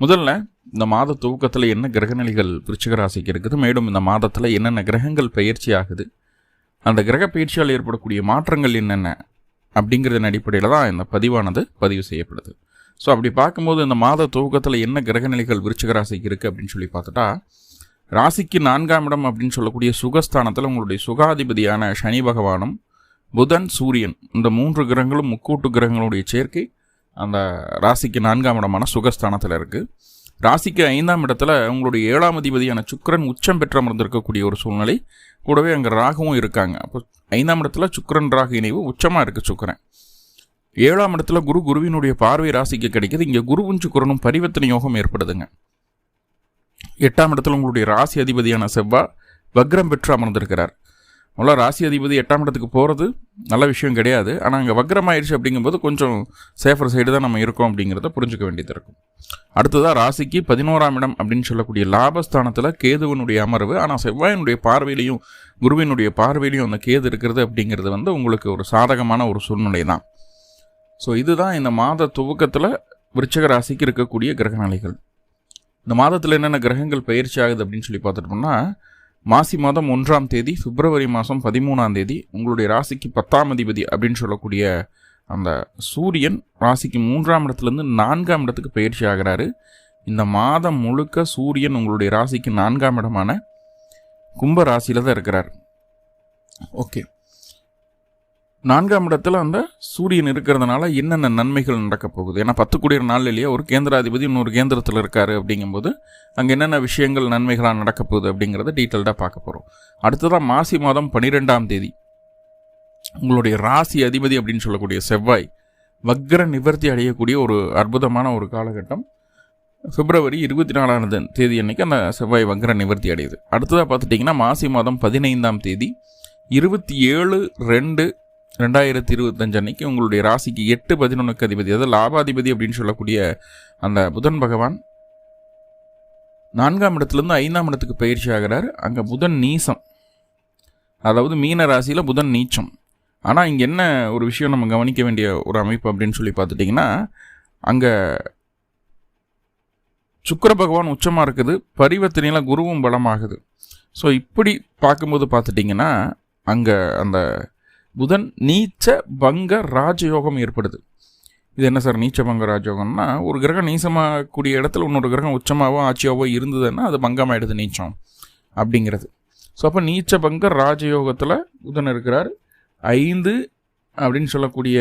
முதல்ல இந்த மாத துவக்கத்தில் என்ன கிரகநிலைகள் விருச்சிக ராசிக்கு இருக்குது மேலும் இந்த மாதத்தில் என்னென்ன கிரகங்கள் பயிற்சி ஆகுது அந்த கிரக பயிற்சியால் ஏற்படக்கூடிய மாற்றங்கள் என்னென்ன அப்படிங்கிறதன் அடிப்படையில் தான் இந்த பதிவானது பதிவு செய்யப்படுது. ஸோ அப்படி பார்க்கும்போது இந்த மாத துவக்கத்தில் என்ன கிரகநிலைகள் விருச்சிக ராசிக்கு இருக்குது அப்படின்னு சொல்லி பார்த்துட்டா ராசிக்கு நான்காம் இடம் அப்படின்னு சொல்லக்கூடிய சுகஸ்தானத்தில் உங்களுடைய சுகாதிபதியான சனி பகவானும் புதன் சூரியன் இந்த மூன்று கிரகங்களும் முக்கூட்டு கிரகங்களுடைய சேர்க்கை அந்த ராசிக்கு நான்காம் இடமான சுகஸ்தானத்தில் இருக்குது ராசிக்கு ஐந்தாம் இடத்துல உங்களுடைய ஏழாம் அதிபதியான சுக்கரன் உச்சம் பெற்று அமர்ந்திருக்கக்கூடிய ஒரு சூழ்நிலை. கூடவே அங்கே ராகவும் இருக்காங்க. அப்போ ஐந்தாம் இடத்துல சுக்கரன் ராகு இணைவு உச்சமாக இருக்குது சுக்கரன். ஏழாம் இடத்துல குரு குருவினுடைய பார்வை ராசிக்கு கிடைக்கிது. இங்கே குருவும் சுக்கரனும் பரிவர்த்தனை யோகம் ஏற்படுதுங்க. எட்டாம் இடத்துல உங்களுடைய ராசி அதிபதியான செவ்வாய் வக்ரம் பெற்று அமர்ந்திருக்கிறார். முதல்ல ராசி அதிபதி எட்டாம் இடத்துக்கு போகிறது நல்ல விஷயம் கிடையாது. ஆனால் அங்கே வக்ரமாயிடுச்சு அப்படிங்கும்போது கொஞ்சம் சேஃபர் சைடு தான் நம்ம இருக்கோம் அப்படிங்கிறத புரிஞ்சுக்க வேண்டியது இருக்கும். அடுத்ததாக ராசிக்கு பதினோராம் இடம் அப்படின்னு சொல்லக்கூடிய லாபஸ்தானத்தில் கேதுவனுடைய அமர்வு. ஆனால் செவ்வாயினுடைய பார்வையிலையும் குருவினுடைய பார்வையிலையும் அந்த கேது இருக்கிறது அப்படிங்கிறது வந்து உங்களுக்கு ஒரு சாதகமான ஒரு சூழ்நிலை தான். ஸோ இதுதான் இந்த மாத துவக்கத்தில் விருச்சக ராசிக்கு இருக்கக்கூடிய கிரகநிலைகள். இந்த மாதத்தில் என்னென்ன கிரகங்கள் பயிற்சி ஆகுது அப்படின்னு சொல்லி பார்த்துட்டோம்னா மாசி மாதம் ஒன்றாம் தேதி பிப்ரவரி மாதம் பதிமூணாம் தேதி உங்களுடைய ராசிக்கு பத்தாம் அதிபதி அப்படின்னு சொல்லக்கூடிய அந்த சூரியன் ராசிக்கு மூன்றாம் இடத்துலேருந்து நான்காம் இடத்துக்கு பயிற்சி ஆகிறாரு. இந்த மாதம் முழுக்க சூரியன் உங்களுடைய ராசிக்கு நான்காம் இடமான கும்ப ராசியில் தான் இருக்கிறார். ஓகே. நான்காம் இடத்துல அந்த சூரியன் இருக்கிறதுனால என்னென்ன நன்மைகள் நடக்க போகுது? ஏன்னா பத்து கூடிய நாளிலேயே ஒரு கேந்திராதிபதி இன்னொரு கேந்திரத்தில் இருக்காரு அப்படிங்கும்போது அங்கே என்னென்ன விஷயங்கள் நன்மைகளாக நடக்க போகுது அப்படிங்கிறத டீட்டெயில்டாக பார்க்க போகிறோம் அடுத்ததாக மாசி மாதம் பன்னிரெண்டாம் தேதி. உங்களுடைய ராசி அதிபதி அப்படின்னு சொல்லக்கூடிய செவ்வாய் வக்ர நிவர்த்தி அடையக்கூடிய ஒரு அற்புதமான ஒரு காலகட்டம். பிப்ரவரி இருபத்தி நாலாம் தேதி அன்னைக்கு அந்த செவ்வாய் வக்ர நிவர்த்தி அடையுது. அடுத்ததாக பார்த்துட்டிங்கன்னா மாசி மாதம் பதினைந்தாம் தேதி இருபத்தி ஏழு ரெண்டு ரெண்டாயிரத்தி இருபத்தஞ்சு அன்னைக்கு உங்களுடைய ராசிக்கு எட்டு பதினொன்றுக்கு அதிபதி அதாவது லாபாதிபதி அப்படின்னு சொல்லக்கூடிய அந்த புதன் பகவான் நான்காம் இடத்துலேருந்து ஐந்தாம் இடத்துக்கு பயிற்சி ஆகிறார். அங்கே புதன் நீசம். அதாவது மீன ராசியில் புதன் நீச்சம். ஆனால் இங்கே என்ன ஒரு விஷயம் நம்ம கவனிக்க வேண்டிய ஒரு அமைப்பு அப்படின்னு சொல்லி பார்த்துட்டிங்கன்னா அங்கே சுக்கர பகவான் உச்சமாக இருக்குது பரிவர்த்தனையில் குருவும் பலமாகுது. ஸோ இப்படி பார்க்கும்போது பார்த்துட்டிங்கன்னா அங்கே அந்த புதன் நீச்ச பங்க ராஜயோகம் ஏற்படுது. இது என்ன சார் நீச்ச பங்க ராஜயோகம்னா ஒரு கிரகம் நீசமாகக்கூடிய இடத்துல இன்னொரு கிரகம் உச்சமாகவோ ஆட்சியாவோ இருந்ததுன்னா அது பங்கமாயிடுது நீச்சம் அப்படிங்கிறது. ஸோ அப்போ நீச்ச பங்க ராஜயோகத்தில் புதன் இருக்கிறார். ஐந்து அப்படின்னு சொல்லக்கூடிய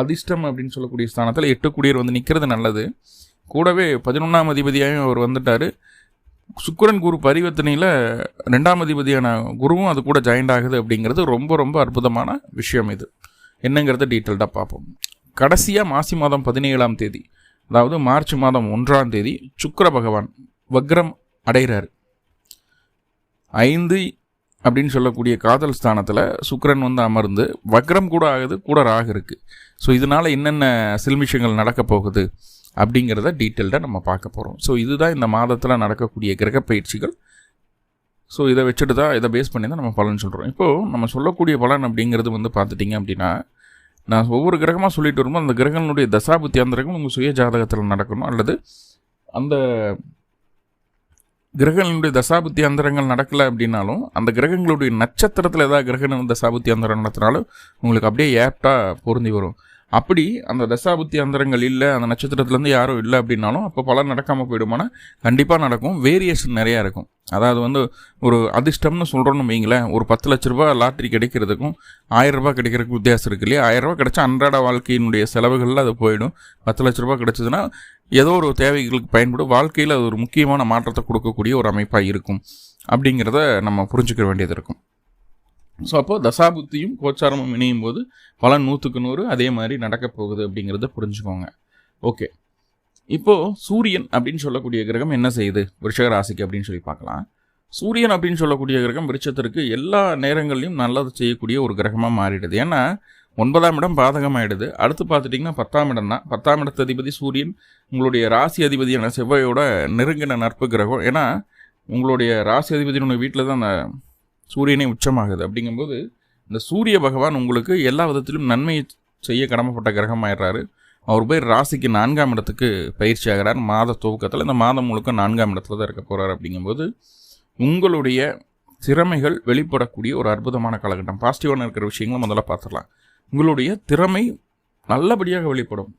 அதிர்ஷ்டம் அப்படின்னு சொல்லக்கூடிய ஸ்தானத்தில் எட்டு குடியர் வந்து நிற்கிறது நல்லது. கூடவே பதினொன்றாம் அதிபதியாகவும் அவர் வந்துட்டார். சுக்கரன் குரு பரிவர்த்தனையில் ரெண்டாம் அதிபதியான குருவும் அது கூட ஜாயிண்ட் ஆகுது அப்படிங்கிறது ரொம்ப ரொம்ப அற்புதமான விஷயம் இது. என்னங்கிறத டீட்டெயில்டாக பார்ப்போம். கடைசியாக மாசி மாதம் பதினேழாம் தேதி அதாவது மார்ச் மாதம் ஒன்றாம் தேதி சுக்கர பகவான் வக்ரம் அடைகிறார். ஐந்து அப்படின்னு சொல்லக்கூடிய காதல் ஸ்தானத்தில் சுக்கரன் வந்து அமர்ந்து வக்ரம் கூட ஆகுது கூட ராகு இருக்குது ஸோ இதனால் என்னென்ன சில்மிஷங்கள் நடக்க போகுது? அப்படிங்கிறத டீட்டெயில்டாக நம்ம பார்க்க போகிறோம் ஸோ இதுதான் இந்த மாதத்தில் நடக்கக்கூடிய கிரக பயிற்சிகள். ஸோ இதை வச்சுட்டு தான் இதை பேஸ் பண்ணி தான் நம்ம பலன் சொல்கிறோம் இப்போது நம்ம சொல்லக்கூடிய பலன் அப்படிங்கிறது வந்து பார்த்துட்டிங்க அப்படின்னா நான் ஒவ்வொரு கிரகமாக சொல்லிட்டு வரும்போது அந்த கிரகங்களுடைய தசாபுத்தி அந்தரகம் உங்கள் சுய ஜாதகத்தில் நடக்கணும். அல்லது அந்த கிரகங்களுடைய தசாபுத்தி அந்தரங்கள் நடக்கலை அப்படின்னாலும் அந்த கிரகங்களுடைய நட்சத்திரத்தில் ஏதாவது கிரகண தசாபுத்தி அந்தரம் நடத்தினாலும் உங்களுக்கு அப்படியே ஏப்டாக பொருந்தி வரும். அப்படி அந்த தசாபுத்தி அந்தரங்கள் இல்லை அந்த நட்சத்திரத்துலேருந்து யாரும் இல்லை அப்படின்னாலும் அப்போ பலன் நடக்காமல் போயிடுமானா? கண்டிப்பாக நடக்கும். வேரியேஷன் நிறையா இருக்கும். அதாவது வந்து ஒரு அதிர்ஷ்டம்னு சொல்கிறோன்னு வைங்களேன். ஒரு பத்து லட்ச ரூபா லாட்ரி கிடைக்கிறதுக்கும் ஆயிரம் ரூபாய் கிடைக்கிறதுக்கு வித்தியாசம் இருக்கு இல்லையா? ஆயிரம் ரூபாய் கிடைச்சா அன்றாட வாழ்க்கையினுடைய செலவுகளில் அது போயிடும். பத்து லட்ச ரூபாய் கிடைச்சதுன்னா ஏதோ ஒரு தேவைகளுக்கு பயன்படும். வாழ்க்கையில் அது ஒரு முக்கியமான மாற்றத்தை கொடுக்கக்கூடிய ஒரு அமைப்பாக இருக்கும். அப்படிங்கிறத நம்ம புரிஞ்சுக்க வேண்டியது இருக்கும். ஸோ அப்போது தசாபுத்தியும் கோச்சாரமும் இணையும் போது பலன் நூற்றுக்கு நூறு அதே மாதிரி நடக்க போகுது அப்படிங்கிறத புரிஞ்சுக்கோங்க. ஓகே இப்போது சூரியன் அப்படின்னு சொல்லக்கூடிய கிரகம் என்ன செய்யுது? விருஷக ராசிக்கு அப்படின்னு சொல்லி பார்க்கலாம். சூரியன் அப்படின்னு சொல்லக்கூடிய கிரகம் விருட்சத்திற்கு எல்லா நேரங்கள்லையும் நல்லது செய்யக்கூடிய ஒரு கிரகமாக மாறிடுது. ஏன்னா ஒன்பதாம் இடம் பாதகமாயிடுது. அடுத்து பார்த்துட்டிங்கன்னா பத்தாம் இடம் தான். பத்தாம் இடத்து அதிபதி சூரியன் உங்களுடைய ராசி அதிபதியான செவ்வாயோட நெருங்கின நட்பு கிரகம். ஏன்னா உங்களுடைய ராசி அதிபதியினுடைய வீட்டில் தான் அந்த சூரியனே உச்சமாகுது. அப்படிங்கும்போது இந்த சூரிய பகவான் உங்களுக்கு எல்லா விதத்திலும் நன்மை செய்ய கடமைப்பட்ட கிரகம் ஆயிடுறாரு அவர் போய் ராசிக்கு நான்காம் இடத்துக்கு பயிற்சி ஆகிறார். மாத துவக்கத்தில் இந்த மாதம் முழுக்க நான்காம் இடத்துல தான் இருக்க போகிறார் அப்படிங்கும்போது உங்களுடைய திறமைகள் வெளிப்படக்கூடிய ஒரு அற்புதமான காலகட்டம். பாசிட்டிவான இருக்கிற விஷயங்களை முதல்ல பார்த்துடலாம். உங்களுடைய திறமை நல்லபடியாக வெளிப்படும்.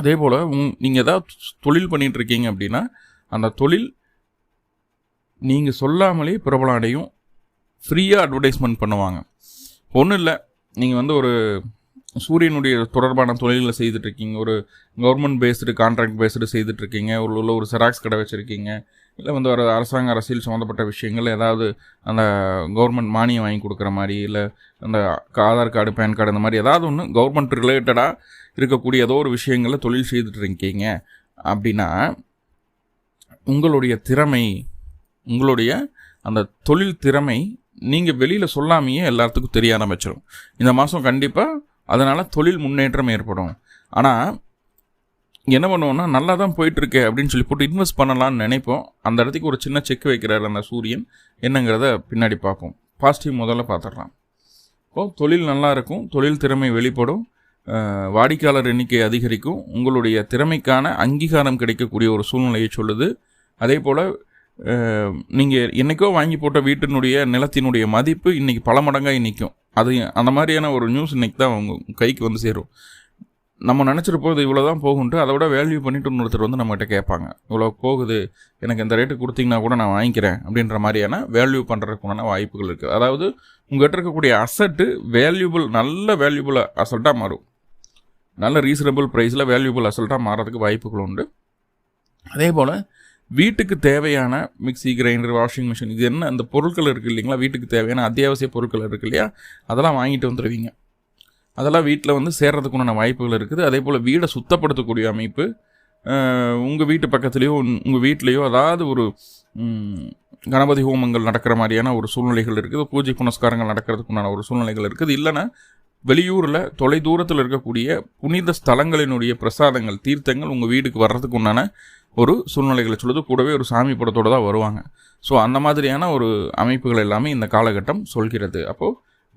அதே போல் உங் நீங்கள் ஏதாவது தொழில் பண்ணிகிட்டு இருக்கீங்க அப்படின்னா அந்த தொழில் நீங்கள் சொல்லாமலே பிரபலம் அடையும். ஃப்ரீயாக அட்வர்டைஸ்மெண்ட் பண்ணுவாங்க. ஒன்றும் இல்லை நீங்கள் வந்து ஒரு சூரியனுடைய தொடர்பான தொழில்களை செய்துட்ருக்கீங்க ஒரு கவர்மெண்ட் பேஸ்டு கான்ட்ராக்ட் பேஸ்டு செய்துட்ருக்கீங்க ஒரு உள்ள ஒரு செராக்ஸ் கடை வச்சுருக்கீங்க இல்லை வந்து ஒரு அரசாங்க அரசியல் சம்மந்தப்பட்ட விஷயங்கள் ஏதாவது அந்த கவர்மெண்ட் மானியம் வாங்கி கொடுக்குற மாதிரி இல்லை அந்த ஆதார் கார்டு பேன் கார்டு இந்த மாதிரி ஏதாவது ஒன்று கவர்மெண்ட் ரிலேட்டடாக இருக்கக்கூடிய ஏதோ ஒரு விஷயங்களில் தொழில் செய்துட்ருக்கீங்க அப்படின்னா உங்களுடைய திறமை உங்களுடைய அந்த தொழில் திறமை நீங்கள் வெளியில் சொல்லாமையே எல்லாத்துக்கும் தெரிய ஆரம்பிச்சிடும் இந்த மாதம் கண்டிப்பாக அதனால் தொழில் முன்னேற்றம் ஏற்படும். ஆனால் என்ன பண்ணுவோம்னா நல்லா தான் போயிட்டுருக்கு அப்படின்னு சொல்லி போட்டு இன்வெஸ்ட் பண்ணலாம்னு நினைப்போம். அந்த இடத்துக்கு ஒரு சின்ன செக் வைக்கிறார் அந்த சூரியன். என்னங்கிறத பின்னாடி பார்ப்போம். பாசிட்டிவ் முதல்ல பார்த்துடலாம். இப்போது தொழில் நல்லா இருக்கும். தொழில் திறமை வெளிப்படும். வாடிக்கையாளர் எண்ணிக்கை அதிகரிக்கும். உங்களுடைய திறமைக்கான அங்கீகாரம் கிடைக்கக்கூடிய ஒரு சூழ்நிலையை சொல்லுது. அதே போல் நீங்கள் என்றைக்கோ வாங்கி போட்ட வீட்டினுடைய நிலத்தினுடைய மதிப்பு இன்றைக்கி பல மடங்காக நிற்கும் அது அந்த மாதிரியான ஒரு நியூஸ் இன்றைக்கி தான் அவங்க கைக்கு வந்து சேரும். நம்ம நினச்சிருப்போம் இது இவ்வளோ தான் போகுன்ட்டு அதை விட வேல்யூ பண்ணிட்டு இன்னொருத்தர் வந்து நம்மகிட்ட கேட்பாங்க. இவ்வளோ போகுது எனக்கு இந்த ரேட்டு கொடுத்தீங்கன்னா கூட நான் வாங்கிக்கிறேன் அப்படின்ற மாதிரியான வேல்யூ பண்ணுறதுக்குண்டான வாய்ப்புகள் இருக்குது அதாவது உங்கள்கிட்ட இருக்கக்கூடிய அசட்டு வேல்யூபிள் நல்ல வேல்யூபிள் அசல்ட்டாக மாறும். நல்ல ரீசனபிள் ப்ரைஸில் வேல்யூபிள் அசல்ட்டாக மாறதுக்கு வாய்ப்புகள் உண்டு. அதே போல் வீட்டுக்கு தேவையான மிக்சி கிரைண்டர் வாஷிங் மிஷின் இது என்ன? அந்த பொருட்கள் இருக்குது இல்லைங்களா? வீட்டுக்கு தேவையான அத்தியாவசிய பொருட்கள் இருக்குது இல்லையா? அதெல்லாம் வாங்கிட்டு வந்துடுவீங்க அதெல்லாம் வீட்டில் வந்து சேர்றதுக்குண்டான வாய்ப்புகள் இருக்குது. அதே போல் வீடை சுத்தப்படுத்தக்கூடிய அமைப்பு உங்கள் வீட்டு பக்கத்துலேயோ உங்கள் வீட்லேயோ அதாவது ஒரு கணபதி ஹோமங்கள் நடக்கிற மாதிரியான ஒரு சூழ்நிலைகள் இருக்குது. பூஜை புனஸ்காரங்கள் நடக்கிறதுக்குண்டான ஒரு சூழ்நிலைகள் இருக்குது. இல்லைன்னா வெளியூரில் தொலை தூரத்தில் இருக்கக்கூடிய புனித ஸ்தலங்களினுடைய பிரசாதங்கள் தீர்த்தங்கள் உங்கள் வீட்டுக்கு வர்றதுக்கு உண்டான ஒரு சூழ்நிலைகளை சொல்லுது. கூடவே ஒரு சாமி படத்தோடு தான் வருவாங்க. ஸோ அந்த மாதிரியான ஒரு அமைப்புகள் எல்லாமே இந்த காலகட்டம் சொல்கிறது. அப்போது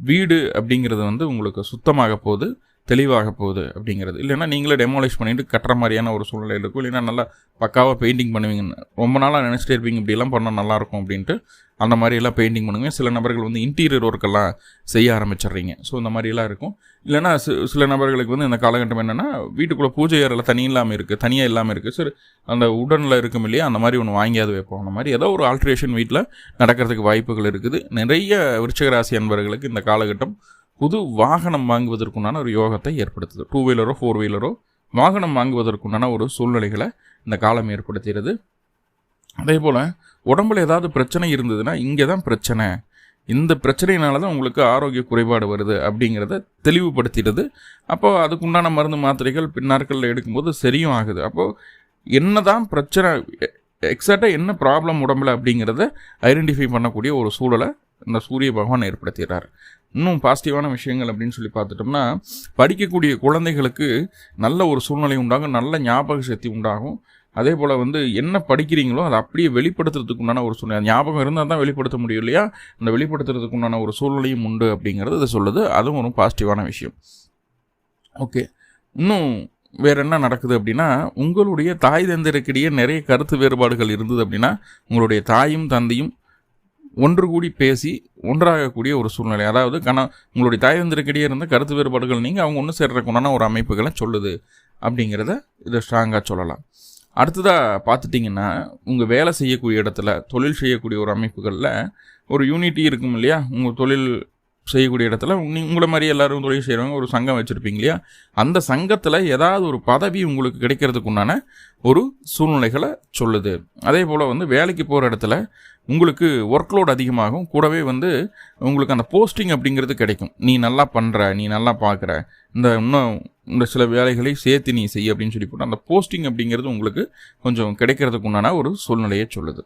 வீடு அப்படிங்கிறது வந்து உங்களுக்கு சுத்தமாக போகுது தெளிவாக போகுது அப்படிங்கிறது. இல்லைன்னா நீங்களே டெமாலிஷ் பண்ணிவிட்டு கட்டுற மாதிரியான ஒரு சூழ்நிலை இருக்கும். இல்லைன்னா நல்லா பக்காவாக பெயிண்டிங் பண்ணுவீங்கன்னு ரொம்ப நாளாக நினச்சிட்டே இருப்பீங்க. இப்படிலாம் பண்ணால் நல்லாயிருக்கும் அப்படின்ட்டு அந்த மாதிரியெல்லாம் பெயிண்டிங் பண்ணுங்க. சில நபர்கள் வந்து இன்டீரியர் ஒர்க்கெல்லாம் செய்ய ஆரம்பிச்சிடுறீங்க. ஸோ இந்த மாதிரிலாம் இருக்கும். இல்லைனா சில நபர்களுக்கு வந்து இந்த காலகட்டம் என்னென்னா வீட்டுக்குள்ளே பூஜை அறையில் தனி இல்லாமல் இருக்குது தனியாக இல்லாமல் இருக்குது சரி அந்த உடனில் இருக்கும் இல்லையா அந்த மாதிரி ஒன்று வாங்கியாவது வைப்போம். அந்த மாதிரி ஏதோ ஒரு ஆல்ட்ரேஷன் வீட்டில் நடக்கிறதுக்கு வாய்ப்புகள் இருக்குது. நிறைய விருச்சகராசி அன்பர்களுக்கு இந்த காலகட்டம் புது வாகனம் வாங்குவதற்குண்டான ஒரு யோகத்தை ஏற்படுத்துது. டூ வீலரோ ஃபோர் வீலரோ வாகனம் வாங்குவதற்குண்டான ஒரு சூழ்நிலைகளை இந்த காலம் ஏற்படுத்துகிறது அதே போல் உடம்புல ஏதாவது பிரச்சனை இருந்ததுன்னா இங்கே தான் பிரச்சனை. இந்த பிரச்சனையினால தான் உங்களுக்கு ஆரோக்கிய குறைபாடு வருது அப்படிங்கிறத தெளிவுபடுத்திடுது. அப்போது அதுக்குண்டான மருந்து மாத்திரைகள் பின்னாட்களில் எடுக்கும்போது சரியும் ஆகுது. அப்போது என்ன தான் பிரச்சனை எக்ஸாக்டாக என்ன ப்ராப்ளம் உடம்புல அப்படிங்கிறத ஐடென்டிஃபை பண்ணக்கூடிய ஒரு சூழலை இந்த சூரிய பகவான் ஏற்படுத்திடுறார். இன்னும் பாசிட்டிவான விஷயங்கள் அப்படின்னு சொல்லி பார்த்துட்டோம்னா படிக்கக்கூடிய குழந்தைகளுக்கு நல்ல ஒரு சூழ்நிலை உண்டாகும் நல்ல ஞாபக சக்தி உண்டாகும். அதே போல் வந்து என்ன படிக்கிறீங்களோ அதை அப்படியே வெளிப்படுத்துறதுக்கு உண்டான ஒரு சூழ்நிலை. ஞாபகம் இருந்தால் தான் வெளிப்படுத்த முடியும் இல்லையா? அந்த வெளிப்படுத்துறதுக்கு உண்டான ஒரு சூழ்நிலையும் உண்டு அப்படிங்கிறது இது சொல்லுது. அதுவும் ஒரு பாசிட்டிவான விஷயம். ஓகே. இன்னும் வேறு என்ன நடக்குது அப்படின்னா உங்களுடைய தாய் தந்தருக்கிடையே நிறைய கருத்து வேறுபாடுகள் இருந்தது அப்படின்னா உங்களுடைய தாயும் தந்தையும் ஒன்று கூடி பேசி ஒன்றாகக்கூடிய ஒரு சூழ்நிலை. அதாவது கண உங்களுடைய தாய் தந்தருக்கிடையே இருந்த கருத்து வேறுபாடுகள் நீங்கள் அவங்க ஒன்று சேர்றதுக்குண்டான ஒரு அமைப்புகளை சொல்லுது அப்படிங்கிறத இதை ஸ்ட்ராங்காக சொல்லலாம். அடுத்ததாக பார்த்துட்டிங்கன்னா உங்கள் வேலை செய்யக்கூடிய இடத்துல தொழில் செய்யக்கூடிய ஒரு அமைப்புகளில் ஒரு யூனிட்டி இருக்கும் இல்லையா? உங்கள் தொழில் செய்யக்கூடிய இடத்துல உங்களை மாதிரி எல்லோரும் தொழில் செய்கிறவங்க ஒரு சங்கம் வச்சுருப்பீங்க இல்லையா? அந்த சங்கத்தில் ஏதாவது ஒரு பதவி உங்களுக்கு கிடைக்கிறதுக்கு உண்டான ஒரு சூழ்நிலைகளை சொல்லுது. அதே போல் வந்து வேலைக்கு போகிற இடத்துல உங்களுக்கு ஒர்க் லோட் அதிகமாகும். கூடவே வந்து உங்களுக்கு அந்த போஸ்டிங் அப்படிங்கிறது கிடைக்கும். நீ நல்லா பண்ணுற நீ நல்லா பார்க்குற இந்த இன்னும் சில வேலைகளை சேர்த்து நீ செய் அப்படின்னு சொல்லி போட்டு அந்த போஸ்டிங் அப்படிங்கிறது உங்களுக்கு கொஞ்சம் கிடைக்கிறதுக்கு உண்டான ஒரு சூழ்நிலையை சொல்லுது.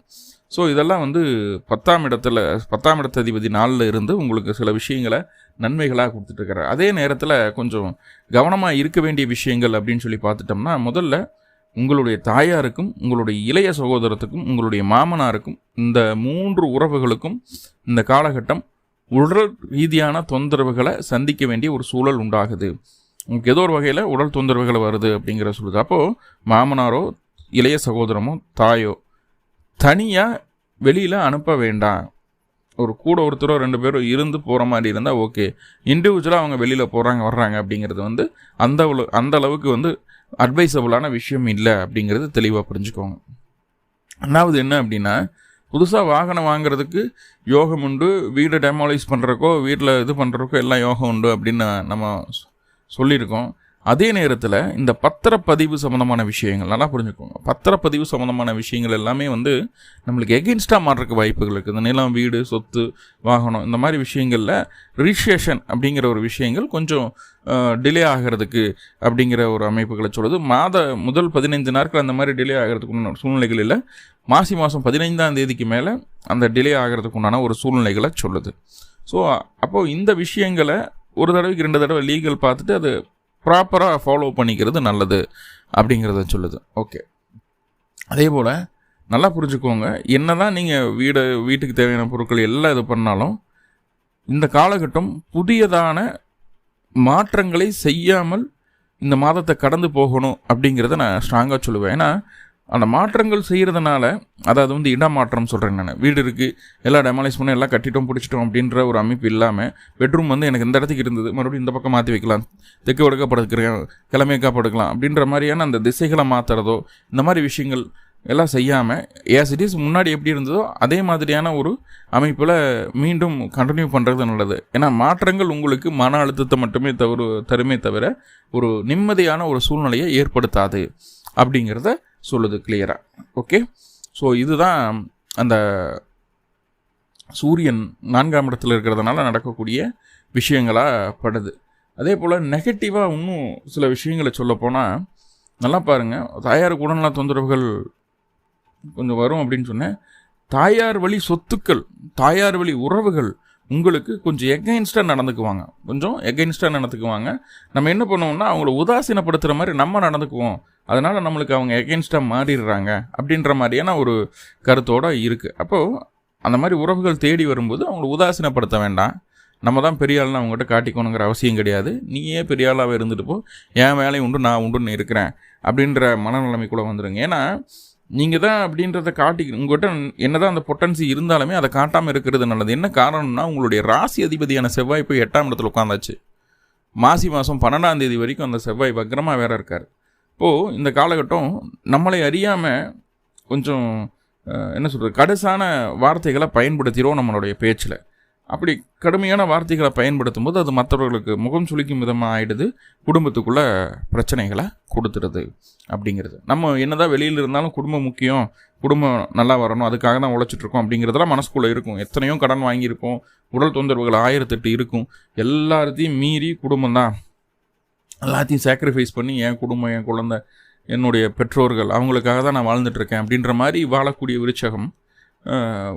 ஸோ இதெல்லாம் வந்து பத்தாம் இடத்துல பத்தாம் இடத்த அதிபதி நாளில் இருந்து உங்களுக்கு சில விஷயங்களை நன்மைகளாக கொடுத்துட்ருக்காரு அதே நேரத்தில் கொஞ்சம் கவனமாக இருக்க வேண்டிய விஷயங்கள் அப்படின்னு சொல்லி பார்த்துட்டோம்னா முதல்ல உங்களுடைய தாயாருக்கும் உங்களுடைய இளைய சகோதரத்துக்கும் உங்களுடைய மாமனாருக்கும் இந்த மூன்று உறவுகளுக்கும் இந்த காலகட்டம் உடல் ரீதியான தொந்தரவுகளை சந்திக்க வேண்டிய ஒரு சூழல் உண்டாகுது. உங்களுக்கு ஏதோ ஒரு வகையில் உடல் தொந்தரவுகள் வருது அப்படிங்கிற சொல்லுது. அப்போது மாமனாரோ இளைய சகோதரமோ தாயோ தனியாக வெளியில் அனுப்ப வேண்டாம். ஒரு கூட ஒருத்தரோ ரெண்டு பேரும் இருந்து போகிற மாதிரி இருந்தால் ஓகே. இண்டிவிஜுவலாக அவங்க வெளியில் போகிறாங்க வர்றாங்க அப்படிங்கிறது வந்து அந்த அந்த அளவுக்கு வந்து அட்வைசபிளான விஷயம் இல்லை அப்படிங்கிறது தெளிவாக புரிஞ்சுக்கோங்க. ரெண்டாவது என்ன அப்படின்னா புதுசாக வாகனம் வாங்குறதுக்கு யோகம் உண்டு வீடை டெமாலைஸ் பண்ணுறக்கோ வீட்டில் இது பண்ணுறக்கோ எல்லாம் யோகம் உண்டு அப்படின்னு நம்ம சொல்லியிருக்கோம். அதே நேரத்தில் இந்த பத்திரப்பதிவு சம்மந்தமான விஷயங்கள் நல்லா புரிஞ்சுக்கோங்க. பத்திரப்பதிவு சம்மந்தமான விஷயங்கள் எல்லாமே வந்து நம்மளுக்கு எகென்ஸ்டாக மாறுறதுக்கு வாய்ப்புகள் இருக்குது இந்த நிலம் வீடு சொத்து வாகனம் இந்த மாதிரி விஷயங்களில் ரிஜிஸ்ட்ரேஷன் அப்படிங்கிற ஒரு விஷயங்கள் கொஞ்சம் டிலே ஆகிறதுக்கு அப்படிங்கிற ஒரு அமைப்புகளை சொல்லுது மாத முதல் பதினைந்து நாட்கள் அந்த மாதிரி டிலே ஆகிறதுக்கு சூழ்நிலைகள் இல்லை. மாசி மாதம் பதினைந்தாம் தேதிக்கு மேலே அந்த டிலே ஆகிறதுக்கு உண்டான ஒரு சூழ்நிலைகளை சொல்லுது. ஸோ அப்போது இந்த விஷயங்களை ஒரு தடவைக்கு ரெண்டு தடவை லீகல் பார்த்துட்டு அது ப்ராப்பராக ஃபாலோ பண்ணிக்கிறது நல்லது அப்படிங்கிறத சொல்லுது. ஓகே அதே போல் நல்லா புரிஞ்சுக்கோங்க. என்ன தான் நீங்கள் வீடு வீட்டுக்கு தேவையான பொருட்கள் எல்லாம் இது பண்ணாலும் இந்த காலகட்டம் புதியதான மாற்றங்களை செய்யாமல் இந்த மாதத்தை கடந்து போகணும் அப்படிங்கிறத நான் ஸ்ட்ராங்காக சொல்லுவேன். ஏன்னா அந்த மாற்றங்கள் செய்கிறதுனால அதாவது வந்து இடமாற்றம் சொல்கிறேன் நான். வீடு இருக்குது எல்லாம் டெமாலைஸ் பண்ணி எல்லாம் கட்டிட்டோம் பிடிச்சிட்டோம் அப்படின்ற ஒரு அமைப்பு இல்லாமல் பெட்ரூம் வந்து எனக்கு இந்த இடத்துக்கு இருந்தது. மறுபடியும் இந்த பக்கம் மாற்றி வைக்கலாம். தெற்கு வடக்க படுக்கிறேன் கிழமைக்கா படுக்கலாம் அப்படின்ற மாதிரியான அந்த திசைகளை மாற்றுறதோ இந்த மாதிரி விஷயங்கள் எல்லாம் செய்யாமல் ஏஸ் இட் இஸ் முன்னாடி எப்படி இருந்ததோ அதே மாதிரியான ஒரு அமைப்பில் மீண்டும் கண்டினியூ பண்ணுறது நல்லது. ஏன்னா மாற்றங்கள் உங்களுக்கு மன அழுத்தத்தை மட்டுமே தவிர தருமே தவிர ஒரு நிம்மதியான ஒரு சூழ்நிலையை ஏற்படுத்தாது. அப்படிங்கிறத சொல்லுது கிளியராக ஓகே ஸோ இதுதான் அந்த சூரியன் நான்காம் இடத்துல இருக்கிறதுனால நடக்கக்கூடிய விஷயங்களாக படுது. அதே போல் நெகட்டிவாக இன்னும் சில விஷயங்களை சொல்லப்போனால் நல்லா பாருங்கள் தாயாருக்கு உடல்நல தொந்தரவுகள் கொஞ்சம் வரும் அப்படின்னு சொன்னேன். தாயார் வழி சொத்துக்கள் தாயார் வழி உறவுகள் உங்களுக்கு கொஞ்சம் எகைன்ஸ்டாக நடந்துக்குவாங்க. கொஞ்சம் எகைன்ஸ்டாக நடந்துக்குவாங்க. நம்ம என்ன பண்ணுவோம்னா அவங்கள உதாசீனப்படுத்துகிற மாதிரி நம்ம நடந்துக்குவோம். அதனால் நம்மளுக்கு அவங்க எகென்ஸ்டாக மாறிடுறாங்க அப்படின்ற மாதிரியான ஒரு கருத்தோடு இருக்குது அப்போது அந்த மாதிரி உறவுகள் தேடி வரும்போது அவங்கள உதாசீனப்படுத்த வேண்டாம். நம்ம தான் பெரிய ஆள்னு அவங்ககிட்ட காட்டிக்கணுங்கிற அவசியம் கிடையாது. நீயே பெரிய பெரியாளாக இருந்துட்டு போ. என் வேலையும் உண்டு நான் உண்டுன்னு இருக்கிறேன் அப்படின்ற மனநிலைமைக்குள்ளே வந்துடுங்க ஏன்னா நீங்கள் தான் அப்படின்றத காட்டி உங்கள்கிட்ட என்னதான் அந்த பொட்டன்சி இருந்தாலுமே அதை காட்டாமல் இருக்கிறது நல்லது. என்ன காரணம்னா உங்களுடைய ராசி அதிபதியான செவ்வாய் போய் எட்டாம் இடத்துல உட்காந்தாச்சு. மாசி மாதம் பன்னெண்டாம் தேதி வரைக்கும் அந்த செவ்வாய் வக்ரமாக வேற இருக்கார். இப்போது இந்த காலகட்டம் நம்மளை அறியாமல் கொஞ்சம் என்ன சொல்கிறது கடுசான வார்த்தைகளை பயன்படுத்திடுவோம் நம்மளுடைய பேச்சில். அப்படி கடுமையான வார்த்தைகளை பயன்படுத்தும் போது அது மற்றவர்களுக்கு முகம் சுளிக்கும் விதமாக ஆகிடுது குடும்பத்துக்குள்ளே பிரச்சனைகளை கொடுத்துருது அப்படிங்கிறது. நம்ம என்னதான் வெளியில் இருந்தாலும் குடும்பம் முக்கியம் குடும்பம் நல்லா வரணும் அதுக்காக தான் உழைச்சிட்ருக்கோம் அப்படிங்கிறதெல்லாம் மனசுக்குள்ளே இருக்கும். எத்தனையோ கடன் வாங்கியிருப்போம் உடல் தொந்தரவுகள் ஆயிரத்தெட்டு இருக்கும். எல்லாத்தையும் மீறி குடும்பம் தான். எல்லாத்தையும் சாக்ரிஃபைஸ் பண்ணி என் குடும்பம் என் குழந்தை என்னுடைய பெற்றோர்கள் அவங்களுக்காக தான் நான் வாழ்ந்துட்டுருக்கேன் அப்படின்ற மாதிரி வாழக்கூடிய விருச்சகம்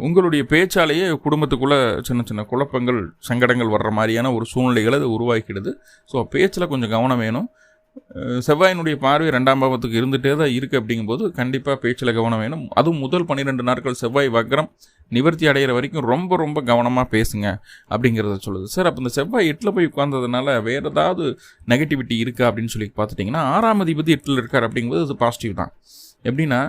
உங்களுடைய பேச்சாலேயே குடும்பத்துக்குள்ளே சின்ன சின்ன குழப்பங்கள் சங்கடங்கள் வர்ற மாதிரியான ஒரு சூழ்நிலைகளை அது உருவாக்கிடுது. ஸோ பேச்சில் கொஞ்சம் கவனம் வேணும். செவ்வாயினுடைய பார்வை ரெண்டாம் பாவத்துக்கு இருந்துகிட்டே தான் இருக்குது அப்படிங்கும்போது கண்டிப்பாக பேச்சில் கவனம் வேணும். அதுவும் முதல் பன்னிரெண்டு நாட்கள் செவ்வாய் வக்ரம் நிவர்த்தி அடைகிற வரைக்கும் ரொம்ப ரொம்ப கவனமாக பேசுங்க அப்படிங்கிறத சொல்லுது. சார் அப்போ இந்த செவ்வாய் எட்டில் போய் உட்காந்ததுனால வேறு ஏதாவது நெகட்டிவிட்டி இருக்கா அப்படின்னு சொல்லி பார்த்துட்டிங்கன்னா ஆறாம் அதிபதி எட்டில் இருக்கார் அப்படிங்கும்போது அது பாசிட்டிவ் தான். எப்படின்னா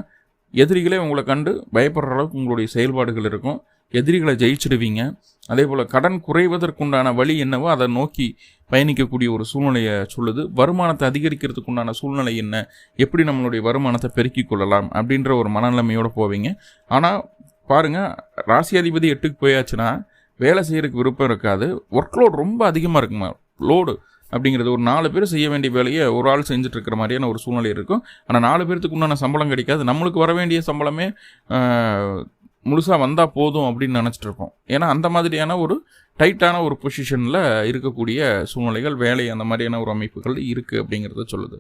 எதிரிகளே உங்களை கண்டு பயப்படுற அளவுக்கு உங்களுடைய செயல்பாடுகள் இருக்கும். எதிரிகளை ஜெயிச்சிடுவீங்க. அதே போல் கடன் குறைவதற்குண்டான வழி என்னவோ அதை நோக்கி பயணிக்கக்கூடிய ஒரு சூழ்நிலையை சொல்லுது. வருமானத்தை அதிகரிக்கிறதுக்கு உண்டான சூழ்நிலை என்ன? எப்படி நம்மளுடைய வருமானத்தை பெருக்கிக் கொள்ளலாம்? அப்படின்ற ஒரு மனநிலைமையோடு போவீங்க. ஆனால் பாருங்கள் ராசி அதிபதி எட்டுக்கு போயாச்சுன்னா வேலை செய்கிறதுக்கு விருப்பம் இருக்காது. ஒர்க் லோடு ரொம்ப அதிகமாக இருக்குமா? லோடு அப்படிங்கிறது ஒரு நாலு பேர் செய்ய வேண்டிய வேலையை ஒரு ஆள் செஞ்சுட்டு இருக்கிற மாதிரியான ஒரு சூழ்நிலை இருக்கும். ஆனால் நாலு பேர்த்துக்கு உண்டான சம்பளம் கிடைக்காது. நம்மளுக்கு வர வேண்டிய சம்பளமே முழுசாக வந்தால் போதும் அப்படின்னு நினச்சிட்டு இருப்போம் ஏன்னா அந்த மாதிரியான ஒரு டைட்டான ஒரு பொசிஷனில் இருக்கக்கூடிய சூழ்நிலைகள் வேலை அந்த மாதிரியான ஒரு அமைப்புகள் இருக்குது அப்படிங்கிறத சொல்லுது.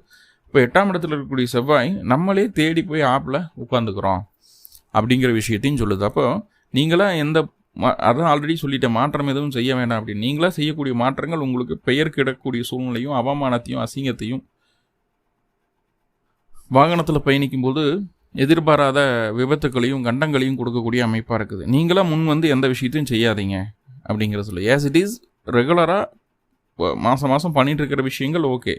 இப்போ எட்டாம் இடத்துல இருக்கக்கூடிய செவ்வாய் நம்மளே தேடி போய் ஆப்பில் உட்காந்துக்கிறோம் அப்படிங்கிற விஷயத்தையும் சொல்லுது. அப்போ நீங்களாம் எந்த மா- அதான் ஆல்ரெடி சொல்லிட்டேன். மாற்றம் எதுவும் செய்ய வேண்டாம் அப்படின்னு. நீங்களாக செய்யக்கூடிய மாற்றங்கள் உங்களுக்கு பெயர் கிடக்கக்கூடிய சூழ்நிலையும் அவமானத்தையும் அசிங்கத்தையும் வாகனத்தில் பயணிக்கும்போது எதிர்பாராத விபத்துக்களையும் கண்டங்களையும் கொடுக்கக்கூடிய அமைப்பாக இருக்குது. நீங்களாக முன் வந்து எந்த விஷயத்தையும் செய்யாதீங்க அப்படிங்கிற சொல்லு. ஏஸ் இட் இஸ் ரெகுலராக மாதம் மாதம் பண்ணிகிட்டு இருக்கிற விஷயங்கள் ஓகே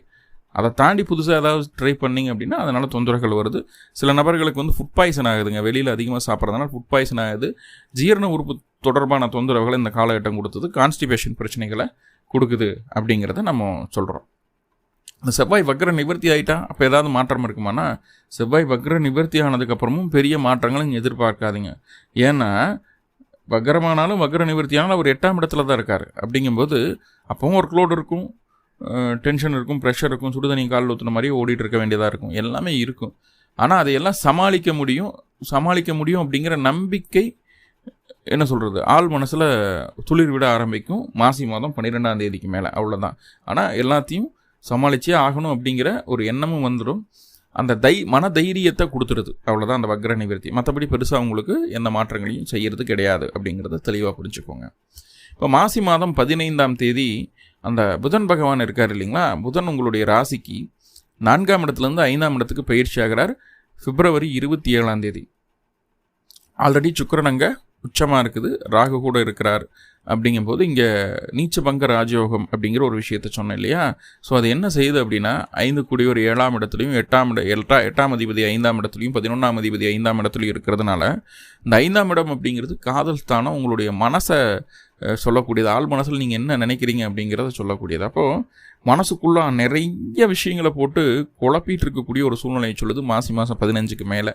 அதை தாண்டி புதுசாக ஏதாவது ட்ரை பண்ணீங்க அப்படின்னா அதனால் தொந்தரவுகள் வருது. சில நபர்களுக்கு வந்து ஃபுட் பாய்சன் ஆகுதுங்க. வெளியில் அதிகமாக சாப்பிட்றதுனால ஃபுட் பாய்சன் ஆகுது. ஜீரண உறுப்பு தொடர்பான தொந்தரவுகளை இந்த காலகட்டம் கொடுத்தது. கான்ஸ்டிபேஷன் பிரச்சனைகளை கொடுக்குது அப்படிங்கிறத நம்ம சொல்கிறோம் இந்த செவ்வாய் வக்ர நிவர்த்தி ஆகிட்டா அப்போ ஏதாவது மாற்றம் இருக்குமானா செவ்வாய் வக்ர நிவர்த்தி ஆனதுக்கப்புறமும் பெரிய மாற்றங்களை இங்கே எதிர்பார்க்காதீங்க. ஏன்னா வக்ரமானாலும் வக்ர நிவர்த்தியானாலும் அவர் எட்டாம் இடத்துல தான் இருக்கார். அப்படிங்கும்போது அப்பவும் ஒர்க் லோடு இருக்கும். டென்ஷன் இருக்கும் ப்ரெஷர் இருக்கும் சுடுதண்ணி காலில் ஊற்றுன மாதிரியே ஓடிட்டு இருக்க வேண்டியதாக இருக்கும். எல்லாமே இருக்கும். ஆனால் அதையெல்லாம் சமாளிக்க முடியும். சமாளிக்க முடியும் அப்படிங்கிற நம்பிக்கை என்ன சொல்கிறது ஆள் மனசில் துளிர் விட ஆரம்பிக்கும். மாசி மாதம் பன்னிரெண்டாம் தேதிக்கு மேலே அவ்வளோதான் ஆனால் எல்லாத்தையும் சமாளித்தே ஆகணும் அப்படிங்கிற ஒரு எண்ணமும் வந்துடும். அந்த தை மன தைரியத்தை கொடுத்துருது. அவ்வளோதான் அந்த வக்ர நிவர்த்தி. மற்றபடி பெருசாக அவங்களுக்கு எந்த மாற்றங்களையும் செய்கிறது கிடையாது அப்படிங்கிறத தெளிவாக புரிஞ்சுக்கோங்க. இப்போ மாசி மாதம் பதினைந்தாம் தேதி அந்த புதன் பகவான் இருக்கார் இல்லைங்களா? புதன் உங்களுடைய ராசிக்கு நான்காம் இடத்துலேருந்து ஐந்தாம் இடத்துக்கு பயிற்சி ஆகிறார். பிப்ரவரி இருபத்தி ஏழாம் தேதி. ஆல்ரெடி சுக்கிரன் அங்கே உச்சமாக இருக்குது. ராகு கூட இருக்கிறார் அப்படிங்கும்போது இங்கே நீச்சபங்க ராஜயோகம் அப்படிங்கிற ஒரு விஷயத்த சொன்னேன் இல்லையா? ஸோ அது என்ன செய்யுது அப்படின்னா ஐந்து கூடிய ஒரு ஏழாம் இடத்துலையும் எட்டாம் இட எட்டா எட்டாம் அதிபதி ஐந்தாம் இடத்துலையும் பதினொன்றாம் அதிபதி ஐந்தாம் இடத்துலையும் இருக்கிறதுனால இந்த ஐந்தாம் இடம் அப்படிங்கிறது காதல் ஸ்தானம் உங்களுடைய மனசை சொல்லக்கூடியது. ஆள் மனசில் நீங்கள் என்ன நினைக்கிறீங்க அப்படிங்கிறத சொல்லக்கூடியது. அப்போது மனசுக்குள்ளே நிறைய விஷயங்களை போட்டு குழப்பிட்டு இருக்கக்கூடிய ஒரு சூழ்நிலையை சொல்லுது மாசி மாதம் பதினஞ்சுக்கு மேலே.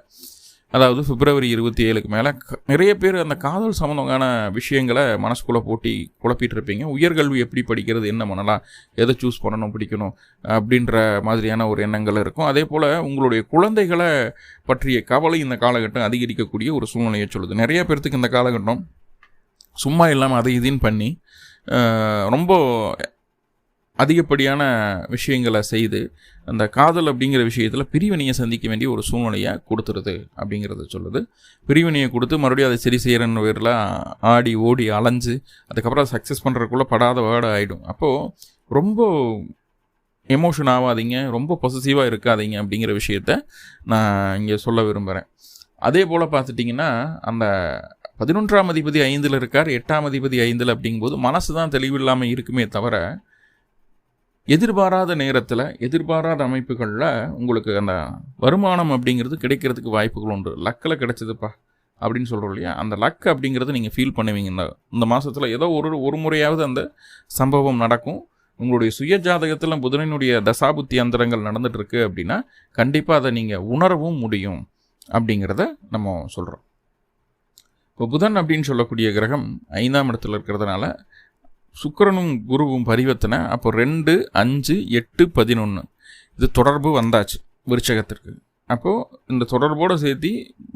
அதாவது பிப்ரவரி இருபத்தி ஏழுக்கு மேலே நிறைய பேர் அந்த காதல் சம்மந்தமான விஷயங்களை மனசுக்குள்ளே போட்டி குழப்பிட்டு இருப்பீங்க. உயர்கல்வி எப்படி படிக்கிறது என்ன பண்ணலாம் எதை சூஸ் பண்ணணும் பிடிக்கணும் அப்படின்ற மாதிரியான ஒரு எண்ணங்கள் இருக்கும். அதே போல் உங்களுடைய குழந்தைகளை பற்றிய கவலை இந்த காலகட்டம் அதிகரிக்கக்கூடிய ஒரு சூழ்நிலையை சொல்லுது. நிறைய பேர்த்துக்கு இந்த காலகட்டம் சும்மா இல்லாமல் அதை இதுன்னு பண்ணி ரொம்ப அதிகப்படியான விஷயங்களை செய்து அந்த காதல் அப்படிங்கிற விஷயத்தில் பிரிவினையை சந்திக்க வேண்டிய ஒரு சூழ்நிலையை கொடுத்துருது அப்படிங்கிறத சொல்லுது. பிரிவினையை கொடுத்து மறுபடியும் அதை சரி செய்கிறன்னு பேரில் ஆடி ஓடி அலைஞ்சு அதுக்கப்புறம் அதை சக்ஸஸ் பண்ணுறதுக்குள்ளே படாத வேர்டு ஆகிடும் அப்போது ரொம்ப எமோஷன் ஆகாதீங்க ரொம்ப பொசசிவாக இருக்காதீங்க அப்படிங்கிற விஷயத்த நான் இங்கே சொல்ல விரும்புகிறேன் அதே போல் பார்த்துட்டிங்கன்னா அந்த பதினொன்றாம் அதிபதி ஐந்தில் இருக்கார் எட்டாம் அதிபதி ஐந்தில் அப்படிங்கும்போது மனசு தான் தெளிவில்லாமல் இருக்குமே தவிர எதிர்பாராத நேரத்தில் எதிர்பாராத அமைப்புகளில் உங்களுக்கு அந்த வருமானம் அப்படிங்கிறது கிடைக்கிறதுக்கு வாய்ப்புகள் உண்டு. லக்கில் கிடைச்சதுப்பா அப்படின்னு சொல்கிறோம் இல்லையா? அந்த லக் அப்படிங்கிறத நீங்கள் ஃபீல் பண்ணுவீங்க. இந்த இந்த மாதத்தில் ஏதோ ஒரு ஒரு முறையாவது அந்த சம்பவம் நடக்கும். உங்களுடைய சுய ஜாதகத்தில் புதனினுடைய தசாபுத்தி அந்தரங்கள் நடந்துகிட்ருக்கு அப்படின்னா கண்டிப்பாக அதை நீங்கள் உணரவும் முடியும் அப்படிங்கிறத நம்ம சொல்கிறோம் இப்போ புதன் அப்படின்னு சொல்லக்கூடிய கிரகம் ஐந்தாம் இடத்துல இருக்கிறதுனால சுக்கரனும் குருவும் பரிவர்த்தனை. அப்போ ரெண்டு அஞ்சு எட்டு பதினொன்று இது தொடர்பு வந்தாச்சு விருச்சகத்திற்கு. அப்போது இந்த தொடர்போடு சேர்த்து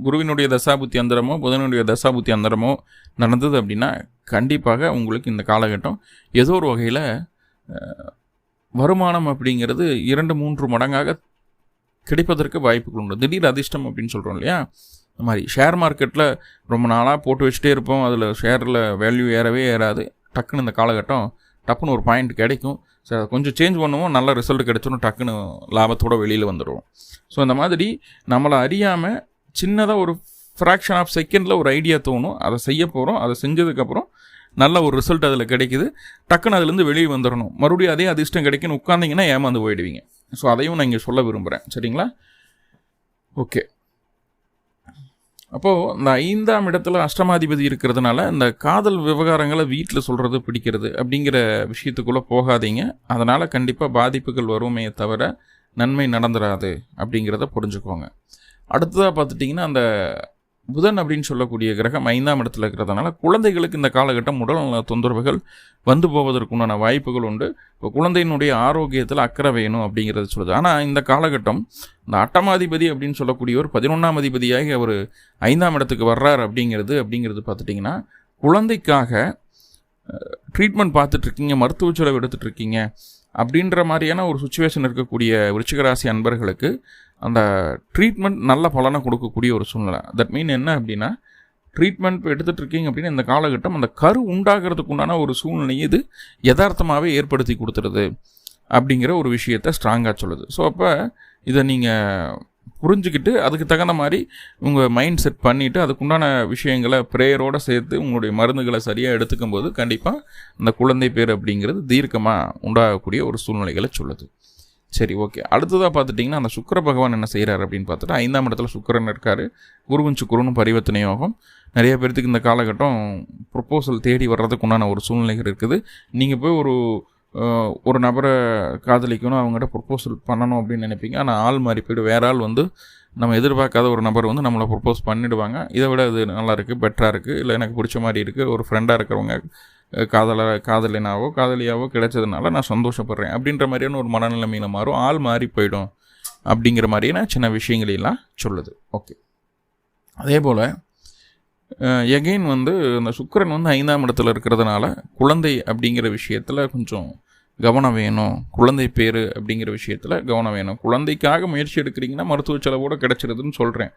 குருவினுடைய தசாபுத்தி அந்தரமோ புதனுடைய தசாபுத்தி அந்தரமோ நடந்தது அப்படின்னா கண்டிப்பாக உங்களுக்கு இந்த காலகட்டம் ஏதோ ஒரு வகையில் வருமானம் அப்படிங்கிறது இரண்டு மூன்று மடங்காக கிடைப்பதற்கு வாய்ப்புகள் உண்டு. திடீர் அதிர்ஷ்டம் அப்படின்னு சொல்கிறோம் இல்லையா? இந்த மாதிரி ஷேர் மார்க்கெட்டில் ரொம்ப நாளாக போட்டு வச்சுட்டே இருப்போம். அதில் ஷேரில் வேல்யூ ஏறவே ஏறாது. டக்குன்னு இந்த காலகட்டம் டப்புன்னு ஒரு பாயிண்ட் கிடைக்கும். சரி அதை கொஞ்சம் சேஞ்ச் பண்ணுவோம். நல்ல ரிசல்ட் கிடைச்சோன்னு டக்குன்னு லாபத்தோட வெளியில் வந்துடுவோம் ஸோ இந்த மாதிரி நம்மளை அறியாமல் சின்னதாக ஒரு ஃப்ராக்ஷன் ஆஃப் செகண்டில் ஒரு ஐடியா தோணும். அதை செய்ய போகிறோம் அதை செஞ்சதுக்கப்புறம் நல்ல ஒரு ரிசல்ட் அதில் கிடைக்குது. டக்குன்னு அதுலேருந்து வெளியே வந்துடணும் மறுபடியும் அதே அதிர்ஷ்டம் கிடைக்குன்னு உட்காந்திங்கன்னா ஏமாந்து போயிடுவீங்க. ஸோ அதையும் நான் இங்கே சொல்ல விரும்புகிறேன் சரிங்களா? ஓகே அப்போது இந்த ஐந்தாம் இடத்துல அஷ்டமாதிபதி இருக்கிறதுனால இந்த காதல் விவகாரங்களை வீட்டில் சொல்கிறது பிடிக்கிறது அப்படிங்கிற விஷயத்துக்குள்ளே போகாதீங்க. அதனால் கண்டிப்பாக பாதிப்புகள் வருமே தவிர நன்மை நடந்துடாது அப்படிங்கிறத புரிஞ்சுக்கோங்க. அடுத்ததாக பார்த்துட்டிங்கன்னா அந்த புதன் அப்படின்னு சொல்லக்கூடிய கிரகம் ஐந்தாம் இடத்துல இருக்கிறதுனால குழந்தைகளுக்கு இந்த காலகட்டம் உடல்நல தொந்தரவுகள் வந்து போவதற்குண்டான வாய்ப்புகள் உண்டு. இப்போ குழந்தையினுடைய ஆரோக்கியத்தில் அக்கறை வேணும் அப்படிங்கிறது சொல்லுது. ஆனால் இந்த காலகட்டம் இந்த அட்டமாதிபதி அப்படின்னு சொல்லக்கூடியவர் பதினொன்றாம் அதிபதியாகி அவர் ஐந்தாம் இடத்துக்கு வர்றார் அப்படிங்கிறது அப்படிங்கிறது பார்த்துட்டிங்கன்னா குழந்தைக்காக ட்ரீட்மெண்ட் பார்த்துட்ருக்கீங்க மருத்துவ செலவு எடுத்துகிட்ருக்கீங்க அப்படின்ற மாதிரியான ஒரு சுச்சுவேஷன் இருக்கக்கூடிய விருச்சிகராசி அன்பர்களுக்கு அந்த ட்ரீட்மெண்ட் நல்ல பலனை கொடுக்கக்கூடிய ஒரு சூழ்நிலை. தட் மீன் என்ன அப்படின்னா ட்ரீட்மெண்ட் இப்போ எடுத்துகிட்டு இருக்கீங்க அப்படின்னா இந்த காலகட்டம் அந்த கரு உண்டாகிறதுக்கு உண்டான ஒரு சூழ்நிலையை இது யதார்த்தமாகவே ஏற்படுத்தி கொடுத்துருது அப்படிங்கிற ஒரு விஷயத்த ஸ்ட்ராங்காக சொல்லுது. ஸோ அப்போ இதை நீங்கள் புரிஞ்சுக்கிட்டு அதுக்கு தகுந்த மாதிரி உங்கள் மைண்ட் செட் பண்ணிவிட்டு அதுக்குண்டான விஷயங்களை ப்ரேயரோடு சேர்த்து உங்களுடைய மருந்துகளை சரியாக எடுத்துக்கும் போது கண்டிப்பாக அந்த குழந்தை பேர் அப்படிங்கிறது தீர்க்கமாக உண்டாகக்கூடிய ஒரு சூழ்நிலைகளை சொல்லுது. சரி ஓகே அடுத்ததாக பார்த்துட்டிங்கன்னா அந்த சுக்கர பகவான் என்ன செய்கிறார் அப்படின்னு பார்த்துட்டு ஐந்தாம் இடத்துல சுக்கரன் இருக்கார். குருவன் சுக்கரனும் பரிவர்த்தனை யோகம் நிறைய பேர்த்துக்கு இந்த காலகட்டம் ப்ரொப்போசல் தேடி வர்றதுக்கு உண்டான ஒரு சூழ்நிலைகள் இருக்குது. நீங்கள் போய் ஒரு ஒரு நபரை காதலிக்கணும் அவங்ககிட்ட ப்ரொப்போசல் பண்ணணும் அப்படின்னு நினைப்பீங்க. ஆனால் ஆள் மாறி போய்ட்டு வேற ஆள் வந்து நம்ம எதிர்பார்க்காத ஒரு நபர் வந்து நம்மளை ப்ரொப்போஸ் பண்ணிவிடுவாங்க இதை விட அது நல்லா இருக்குது பெட்டராக இருக்குது இல்லை எனக்கு பிடிச்ச மாதிரி இருக்குது ஒரு ஃப்ரெண்டாக இருக்கிறவங்க காதல காதலினாவோ காதலியாவோ கிடைச்சதுனால நான் சந்தோஷப்படுறேன். அப்படின்ற மாதிரியான ஒரு மனநிலைமையில் மாறும். ஆள் மாறி போயிடும் அப்படிங்கிற மாதிரியான சின்ன விஷயங்களெல்லாம் சொல்லுது. ஓகே அதே போல் எகெயின் வந்து அந்த சுக்கரன் வந்து ஐந்தாம் இடத்துல இருக்கிறதுனால குழந்தை அப்படிங்கிற விஷயத்தில் கொஞ்சம் கவனம் வேணும் குழந்தை பேர் அப்படிங்கிற விஷயத்தில் கவனம் வேணும். குழந்தைக்காக முயற்சி எடுக்கிறீங்கன்னா மருத்துவ செலவோடு கிடச்சிருதுன்னு சொல்கிறேன்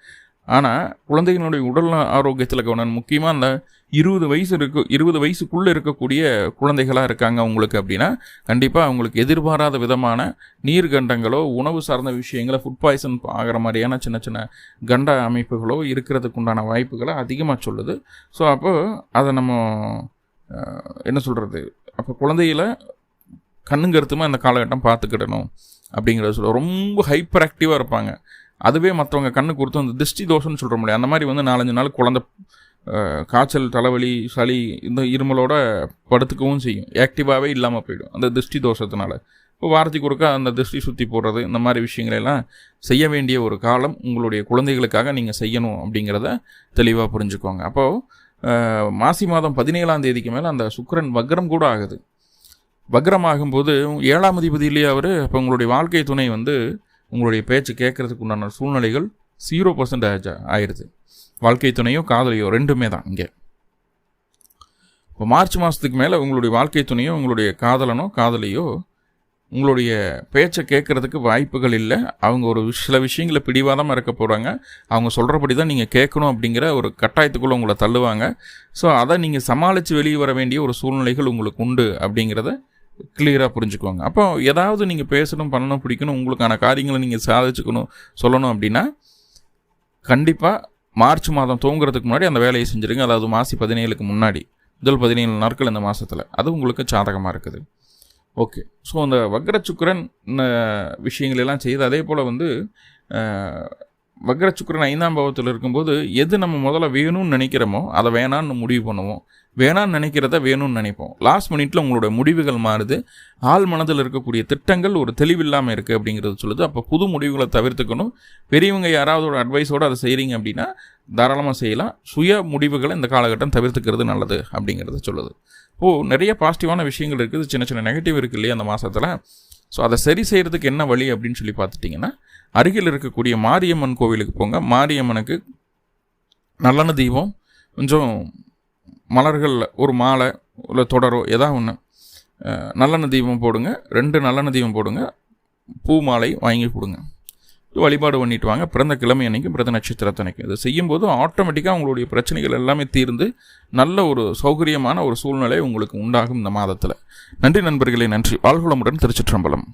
ஆனால் குழந்தைகளுடைய உடல் ஆரோக்கியத்தில் கவனம் முக்கியமாக அந்த இருபது வயசு இருக்கு இருபது வயசுக்குள்ளே இருக்கக்கூடிய குழந்தைகளாக இருக்காங்க அவங்களுக்கு அப்படின்னா கண்டிப்பாக அவங்களுக்கு எதிர்பாராத விதமான நீர்கண்டங்களோ உணவு சார்ந்த விஷயங்களை ஃபுட் பாய்சன் ஆகிற மாதிரியான சின்ன சின்ன கண்ட அமைப்புகளோ இருக்கிறதுக்கு உண்டான வாய்ப்புகளை அதிகமாக சொல்லுது. ஸோ அப்போ அதை நம்ம என்ன சொல்கிறது அப்போ குழந்தையில் கண்ணுங்கருத்துமாக இந்த காலகட்டம் பார்த்துக்கிடணும் அப்படிங்கிறத சொல்ல ரொம்ப ஹைப்பர் ஆக்டிவாக இருப்பாங்க. அதுவே மற்றவங்க கண்ணு கொடுத்து அந்த திருஷ்டி தோஷம்னு சொல்கிற முடியாது. அந்த மாதிரி வந்து நாலஞ்சு நாள் குழந்த காய்ச்சல் தலைவலி சளி இந்த இருமலோட படுத்துக்கவும் செய்யும். ஆக்டிவாகவே இல்லாமல் போயிடும் அந்த திருஷ்டி தோஷத்தினால. இப்போ வாரத்துக்கு ஒருக்கா அந்த திருஷ்டி சுற்றி போடுறது இந்த மாதிரி விஷயங்களெல்லாம் செய்ய வேண்டிய ஒரு காலம் உங்களுடைய குழந்தைகளுக்காக நீங்கள் செய்யணும் அப்படிங்கிறத தெளிவாக புரிஞ்சுக்கோங்க. அப்போது மாசி மாதம் பதினேழாம் தேதிக்கு மேலே அந்த சுக்கரன் வக்ரம் கூட ஆகுது. வக்ரமாகும்போது ஏழாம் அதிபதியிலேயே அவர் அப்போ உங்களுடைய வாழ்க்கை துணை வந்து உங்களுடைய பேச்சு கேட்கறதுக்கு உண்டான சூழ்நிலைகள் ஜீரோ பர்சன்டேஜ் ஆயிடுது வாழ்க்கை துணையோ காதலியோ ரெண்டுமே தான் இங்கே. இப்போ மார்ச் மாதத்துக்கு மேலே உங்களுடைய வாழ்க்கை துணையோ உங்களுடைய காதலனோ காதலியோ உங்களுடைய பேச்சை கேட்குறதுக்கு வாய்ப்புகள் இல்லை. அவங்க ஒரு சில விஷயங்களை பிடிவாதமாக இருக்க போகிறாங்க அவங்க சொல்கிறபடி தான் நீங்கள் கேட்கணும் அப்படிங்கிற ஒரு கட்டாயத்துக்குள்ளே உங்களை தள்ளுவாங்க. ஸோ அதை நீங்கள் சமாளித்து வெளியே வர வேண்டிய ஒரு சூழ்நிலைகள் உங்களுக்கு உண்டு அப்படிங்கிறத கிளியராக புரிஞ்சுக்குவாங்க. அப்போ ஏதாவது நீங்கள் பேசணும் பண்ணணும் பிடிக்கணும் உங்களுக்கான காரியங்களை நீங்கள் சாதிச்சுக்கணும் சொல்லணும் அப்படின்னா கண்டிப்பாக மார்ச் மாதம் தூங்குறதுக்கு முன்னாடி அந்த வேலையை செஞ்சுருங்க. அதாவது மாசி பதினேழுக்கு முன்னாடி முதல் பதினேழு நாட்கள் இந்த மாதத்தில் அது உங்களுக்கு சாதகமாக இருக்குது. ஓகே. ஸோ அந்த வக்ரச்சுக்கரன் விஷயங்கள் எல்லாம் செய்து அதே போல் வந்து வக்ரச்சுக்கரன் ஐந்தாம் பாவத்தில் இருக்கும்போது எது நம்ம முதல்ல வேணும்னு நினைக்கிறோமோ அதை வேணான்னு முடிவு பண்ணுவோம். வேணான்னு நினைக்கிறத வேணும்னு நினைப்போம். லாஸ்ட் மினிட்ல உங்களோட முடிவுகள் மாறுது. ஆள் மனதில் இருக்கக்கூடிய திட்டங்கள் ஒரு தெளிவில்லாமல் இருக்குது அப்படிங்கிறது சொல்லுது. அப்போ புது முடிவுகளை தவிர்த்துக்கணும். பெரியவங்க யாராவது ஒரு அட்வைஸோடு அதை செய்கிறீங்க அப்படின்னா தாராளமாக செய்யலாம். சுய முடிவுகளை இந்த காலகட்டம் தவிர்த்துக்கிறது நல்லது அப்படிங்கிறத சொல்லுது. இப்போது நிறைய பாசிட்டிவான விஷயங்கள் இருக்குது. சின்ன சின்ன நெகட்டிவ் இருக்குது இல்லையா அந்த மாதத்தில் ஸோ அதை சரி செய்கிறதுக்கு என்ன வழி அப்படின்னு சொல்லி பார்த்துட்டிங்கன்னா அருகில் இருக்கக்கூடிய மாரியம்மன் கோவிலுக்கு போங்க. மாரியம்மனுக்கு நல்லெண்ண தீபம் கொஞ்சம் மலர்களில் ஒரு மாலை இல்லை தொடரோ எதா ஒன்று நல்லெண்ண தீபம் போடுங்க ரெண்டு நல்லெண்ண தீபம் போடுங்க பூ மாலை வாங்கி கொடுங்க. வழிபாடு பண்ணிட்டு வாங்க. பிறந்த கிழமை அன்னைக்கும் பிறந்த நட்சத்திரத்தனைக்கு இதை செய்யும்போது ஆட்டோமேட்டிக்காக உங்களுடைய பிரச்சனைகள் எல்லாமே தீர்ந்து நல்ல ஒரு சௌகரியமான ஒரு சூழ்நிலை உங்களுக்கு உண்டாகும் இந்த மாதத்தில். நன்றி நண்பர்களே நன்றி. வாழ்குளமுடன் திருச்சிற்றம்பலம்.